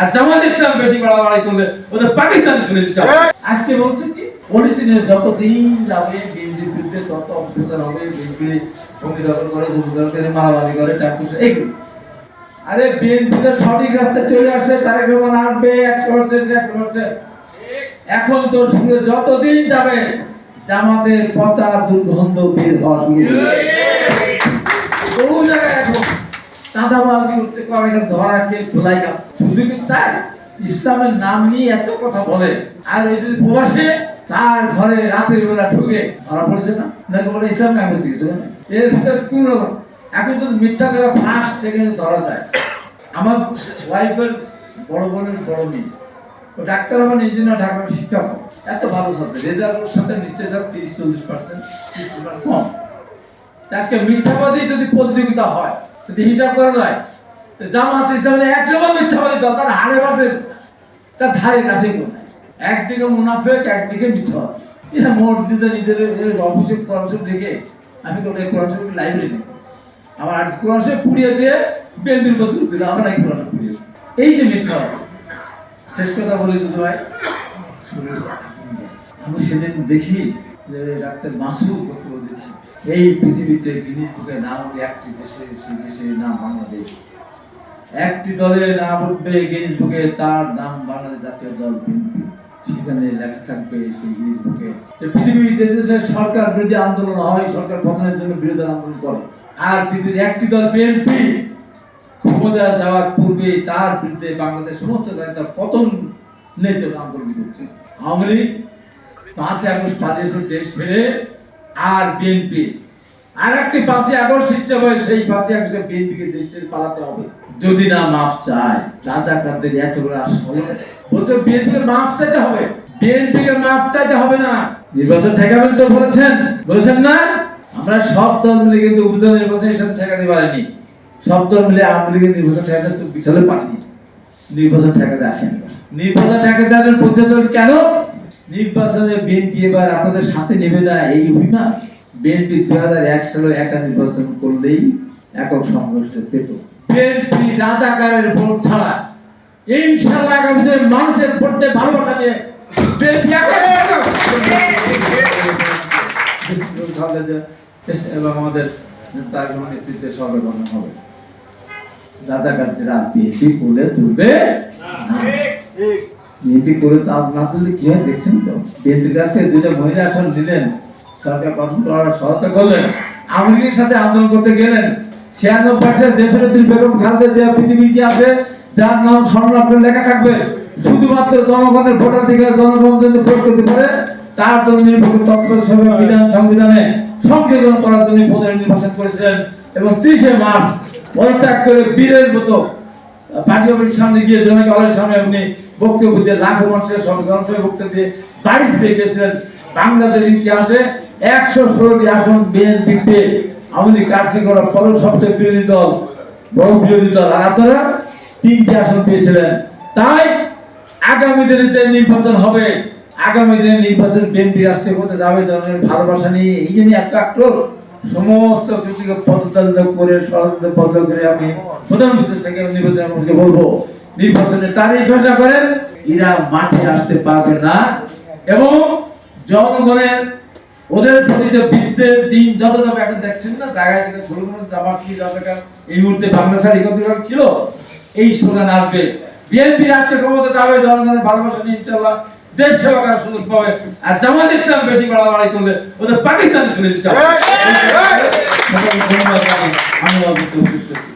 আর জামাত ইসলাম বেশি বাড়াবাড়ি করলে ওদের পাকিস্তান শুনে দিতে আজকে বলছে কি পলিসিনে যত দিন যাবে বিরুদ্ধে তত অপপ্রচার হবে বিএনপি জমি দখল করে জমি দখল করে মারামারি করে টাকা এইগুলো আরে বিএনপিতে সঠিক রাস্তায় চলে আসছে তারেক রহমান আসবে একশো পার্সেন্ট একশো পার্সেন্ট এখন তো শুনে যতদিন যাবে জামাতের প্রচার দুর্গন্ধ বের হওয়া শুরু হবে। বহু জায়গায় এখন চাঁদাবাজি হচ্ছে কয়েকজন ধরা খেয়ে ধুলাই খাচ্ছে। শুধু কি তাই? ইসলামের নাম নিয়ে এত কথা বলে, আর ওই যদি প্রবাসে তার ঘরে রাতের বেলা ঢুকে ধরা পড়েছে না? নাকি বলে ইসলাম কামে দিয়েছে এর ভিতরে কোন রকম এখন যদি মিথ্যা করে ফার্স্ট সেখানে ধরা যায়, আমার ওয়াইফের বড় বোনের বড় মেয়ে, ও ডাক্তার হবেন ইঞ্জিনিয়ার ঢাকার শিক্ষক এত ভালো ছাত্র রেজাল্টের সাথে নিশ্চয় তিরিশ, চল্লিশ পার্সেন্ট কম। আজকে মিথ্যাবাদী যদি প্রতিযোগিতা হয় হিসাব করা যায় জামাত ইসলামে এক নম্বর মিথ্যাবাদী দল, তার হারে বাজে তার ধারে কাছে একদিকে মুনাফেক, একদিকে মিথ্যাবাদী। এটা মসজিদে নিজের অফিসে কোরআন দেখে, আমি কোনো কোরআন শরীফ লাইব্রেরি নেই? আমার আর কোরআন শরীফ পুড়িয়ে দিয়ে বেন্দির কত দিল? আমার এক কোরআন পুড়িয়েছে এই যে মিথ্যাবাদী। শেষ কথা বলি দুটো ভাই। আমি সেদিন দেখি ডাক্তার এই পৃথিবীতে নাম একটি দেশে, সেই দেশের নাম বাংলাদেশ। একটি নাম উঠবে বুকে তার নাম বাংলাদেশ জাতীয় দল সেখানে লেখা থাকবে সেই বুকে দেশে সরকার বিরোধী আন্দোলন হয়, সরকার পতনের জন্য বিরোধী আন্দোলন করে। আর পৃথিবীর একটি দল বিএনপি, ক্ষমতা যাওয়ার পূর্বে তার বিরুদ্ধে বাংলাদেশ সমস্ত পতন নেই আন্দোলন করছে। আওয়ামী লীগ পাঁচই আগস্ট পালিয়েছে দেশ ছেড়ে আর বিএনপি। আর একটি সেই বিএনপিকে দেশ ছেড়ে পালাতে হবে। যদি না মাফ চায়, রাজাকারদের এত আসলে বলছে বিএনপিকে মাফ চাইতে হবে। বিএনপিকে মাফ চাইতে হবে না। নির্বাচন ঠেকাবেন তো বলেছেন। বলেছেন না? আমরা সব দল মিলে কিন্তু নির্বাচনের সাথে ঠেকাতে পারিনি। সব দল মিলে আওয়ামী লীগের নির্বাচন ঠেকাতে তো বিছালে পারিনি। নির্বাচন ঠেকাতে আসেনি। নির্বাচন ঠেকাতে কেন নির্বাচনে বিএনপি এবার আপনাদের সাথে এই অভিমান বিএনপি দু হাজার এক সালে একা নির্বাচন করলেই একক সংঘর্ষ পেত। বিএনপি রাজাকারের ভোট ছাড়া ইনশাল্লাহ মানুষের ভোটে ভালোবাসা বিএনপি এবং আমাদের তার তুলবে না। বিএনপি করে তো না তুললে কি হয় দেখছেন তো? বিএনপির কাছ থেকে মহিলা আসন দিলেন, সরকার গঠন করার সহায়তা করলেন। আওয়ামী সাথে আন্দোলন করতে গেলেন। ছিয়ানব্বই পার্সেন্ট বেগম খালেদা জিয়া ইতিহাসে যার নাম স্মরণাক্ষরে লেখা থাকবে, শুধুমাত্র জনগণের ভোটাধিকার জনগণ ভোট করতে পারে, তার জন্য বিধান সংবিধানে সংশোধন করার জন্য করেছিলেন এবং ত্রিশে মার্চ করে বীরের মতো পার্টি অফিসের সামনে গিয়ে জনক হলের সামনে আপনি বক্তব্য দিয়ে লাখো মানুষের সঙ্গে বক্তব্য দিয়ে বাড়ি ফিরে গেছিলেন। বাংলাদেশ ইতিহাসে একশো ষোলোটি আসন বিএনপিতে আমাদের কাছে করার ফলে সবচেয়ে বিরোধী দল বড় বিরোধী দল। আর আপনারা তিনটি আসন পেয়েছিলেন। তাই আগামী দিনে যে নির্বাচন হবে, আগামী দিনে নির্বাচন বিএনপি রাষ্ট্রীয় করতে যাবে জনের ভালোবাসা নিয়ে এই জন্য এত আক্রোশ সমস্ত কিছুকে পদতন্ত করে করে আমি প্রধানমন্ত্রী নির্বাচন বলব নির্বাচনের তারিখ ঘোষণা করেন মাঠে আসতে পারবে না এবং জনগণের ওদের প্রতি যে দিন যত যাবে এখন দেখছেন না, জায়গায় ছোট মানুষ কি এই মুহূর্তে বাংলাদেশের একত্রিত ছিল? এই স্লোগান আসবে। বিএনপি রাষ্ট্র ক্ষমতা যাবে, জনগণের ভালোবাসা নিয়ে ইনশাল্লাহ দেশ সেবা করার সুযোগ পাবে। আর জামাত ইসলাম বেশি বাড়াবাড়ি করলে ওদের পাকিস্তান চলে